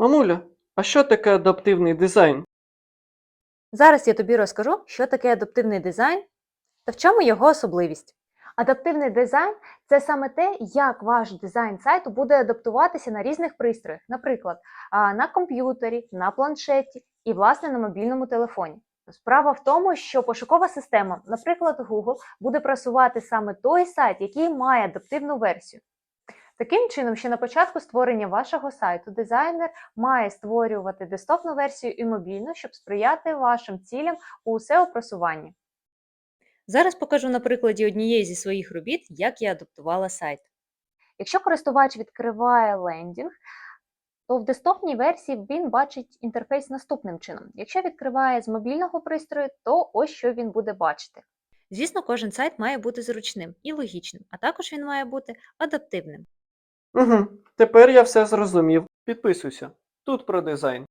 Мамуля, а що таке адаптивний дизайн? Зараз я тобі розкажу, що таке адаптивний дизайн та в чому його особливість. Адаптивний дизайн це саме те, як ваш дизайн сайту буде адаптуватися на різних пристроях, наприклад, на комп'ютері, на планшеті і, власне, на мобільному телефоні. Справа в тому, що пошукова система, наприклад, Google, буде просувати саме той сайт, який має адаптивну версію. Таким чином, ще на початку створення вашого сайту дизайнер має створювати десктопну версію і мобільну, щоб сприяти вашим цілям у SEO-просуванні. Зараз покажу на прикладі однієї зі своїх робіт, як я адаптувала сайт. Якщо користувач відкриває лендінг, то в десктопній версії він бачить інтерфейс наступним чином. Якщо відкриває з мобільного пристрою, то ось що він буде бачити. Звісно, кожен сайт має бути зручним і логічним, а також він має бути адаптивним. Угу, тепер я все зрозумів. Підписуйся. Тут про дизайн.